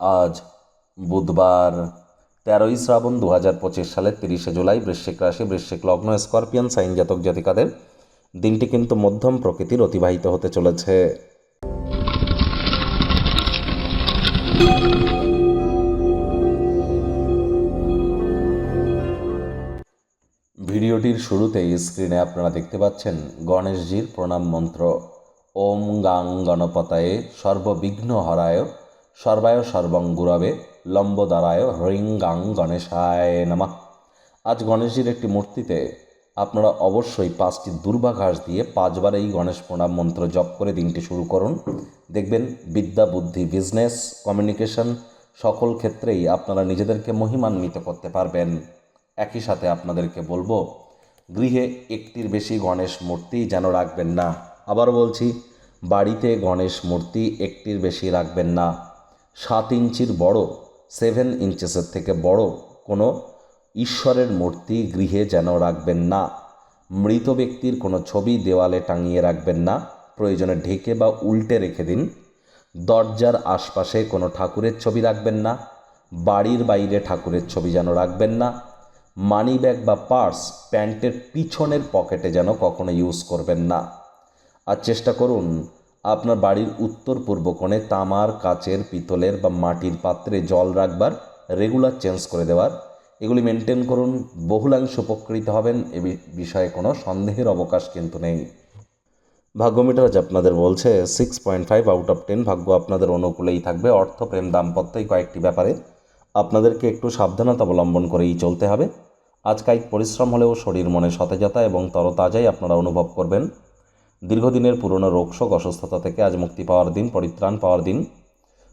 আজ বুধবার তেরোই শ্রাবণ দু হাজার পঁচিশ সালের তিরিশে জুলাই বৃশ্চিক রাশি, বৃশ্চিক লগ্ন, স্করপিয়ান, সাইন জাতক জাতিকাদের দিনটি কিন্তু মধ্যম প্রকৃতির অতিবাহিত হতে চলেছে। ভিডিওটির শুরুতেই স্ক্রিনে আপনারা দেখতে পাচ্ছেন গণেশজির প্রণাম মন্ত্র। ওম গাং গণপতায়ে সর্ববিঘ্ন হরায় সর্বায় সর্বং গুরবে লম্বদারায় হ্রিং গাং গণেশায় নামা। আজ গণেশজির একটি মূর্তিতে আপনারা অবশ্যই পাঁচটি দুর্বাঘাস দিয়ে পাঁচবার এই গণেশ প্রণাম মন্ত্র জপ করে দিনটি শুরু করুন। দেখবেন বিদ্যা, বুদ্ধি বিজনেস কমিউনিকেশন সকল ক্ষেত্রেই আপনারা নিজেদেরকে মহিমান্বিত করতে পারবেন। একই সাথে আপনাদেরকে বলব, গৃহে একটির বেশি গণেশ মূর্তি যেন রাখবেন না। আবার বলছি, বাড়িতে গণেশ মূর্তি একটির বেশি রাখবেন না। সাত ইঞ্চির বড় সেভেন ইঞ্চেসের থেকে বড় কোনো ঈশ্বরের মূর্তি গৃহে যেন রাখবেন না। মৃত ব্যক্তির কোনো ছবি দেওয়ালে টাঙিয়ে রাখবেন না। প্রয়োজনে ঢেকে বা উল্টে রেখে দিন। দরজার আশপাশে কোনো ঠাকুরের ছবি রাখবেন না। বাড়ির বাইরে ঠাকুরের ছবি যেন রাখবেন না। মানি ব্যাগ বা পার্স প্যান্টের পিছনের পকেটে যেন কখনো ইউজ করবেন না। আর চেষ্টা করুন আপনার বাড়ির উত্তর পূর্ব কোণে তামার, কাচের, পিতলের বা মাটির পাত্রে জল রাখবার রেগুলার চেঞ্জ করে দেওয়ার। এগুলি মেনটেন করুন, বহুলাংশ উপকৃত হবেন, এ বিষয়ে কোনো সন্দেহের অবকাশ কিন্তু নেই। ভাগ্যমিটার আজ আপনাদের বলছে six point five out of ten ভাগ্য আপনাদের অনুকূলেই থাকবে অর্থ প্রেম দাম্পত্য এই কয়েকটি ব্যাপারে। আপনাদেরকে একটু সাবধানতা অবলম্বন করেই চলতে হবে। আজ কায়িক পরিশ্রম হলেও শরীর মনে সতেজতা এবং তরতাজাই আপনারা অনুভব করবেন। দীর্ঘদিনের পুরনো রোগশোক অসুস্থতা থেকে আজ মুক্তি পাওয়ার দিন, পরিত্রাণ পাওয়ার দিন।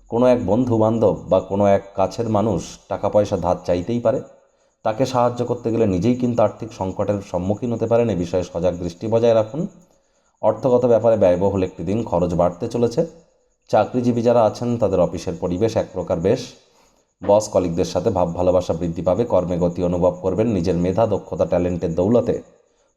কোনো এক বন্ধু বান্ধব বা কোনো এক কাছের মানুষ টাকা পয়সা ধার চাইতেই পারে। তাকে সাহায্য করতে গেলে নিজেই কিন্তু আর্থিক সংকটের সম্মুখীন হতে পারেন। এ বিষয়ে সজাগ দৃষ্টি বজায় রাখুন। অর্থগত ব্যাপারে ব্যয়বহুল একটি দিন খরচ বাড়তে চলেছে। চাকরিজীবী যারা আছেন, তাদের অফিসের পরিবেশ এক প্রকার বেশ। বস কলিকদের সাথে ভাব ভালোবাসা বৃদ্ধি পাবে। কর্মে গতি অনুভব করবেন। নিজের মেধা, দক্ষতা, ট্যালেন্টের দৌলতে।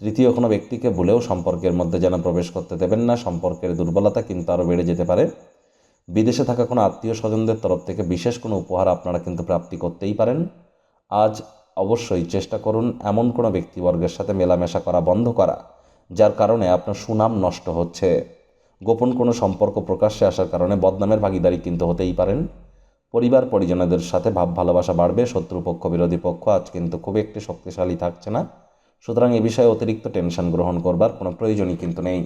তৃতীয় কোনো ব্যক্তিকে ভুলেও সম্পর্কের মধ্যে যেন প্রবেশ করতে দেবেন না, সম্পর্কের দুর্বলতা কিন্তু আরও বেড়ে যেতে পারে। বিদেশে থাকা কোনো আত্মীয় স্বজনদের তরফ থেকে বিশেষ কোনো উপহার আপনারা কিন্তু প্রাপ্তি করতেই পারেন। আজ অবশ্যই চেষ্টা করুন এমন কোনো ব্যক্তিবর্গের সাথে মেলামেশা করা, বন্ধ করা, যার কারণে আপনার সুনাম নষ্ট হচ্ছে। গোপন কোনো সম্পর্ক প্রকাশ্যে আসার কারণে বদনামের ভাগিদারি কিন্তু হতেই পারেন। পরিবার পরিজনদের সাথে ভাব ভালোবাসা বাড়বে, শত্রুপক্ষ, বিরোধী পক্ষ আজ কিন্তু খুব একটি শক্তিশালী থাকছে না। সুতরাং এ বিষয়ে অতিরিক্ত টেনশন গ্রহণ করবার কোনো প্রয়োজনই কিন্তু নেই।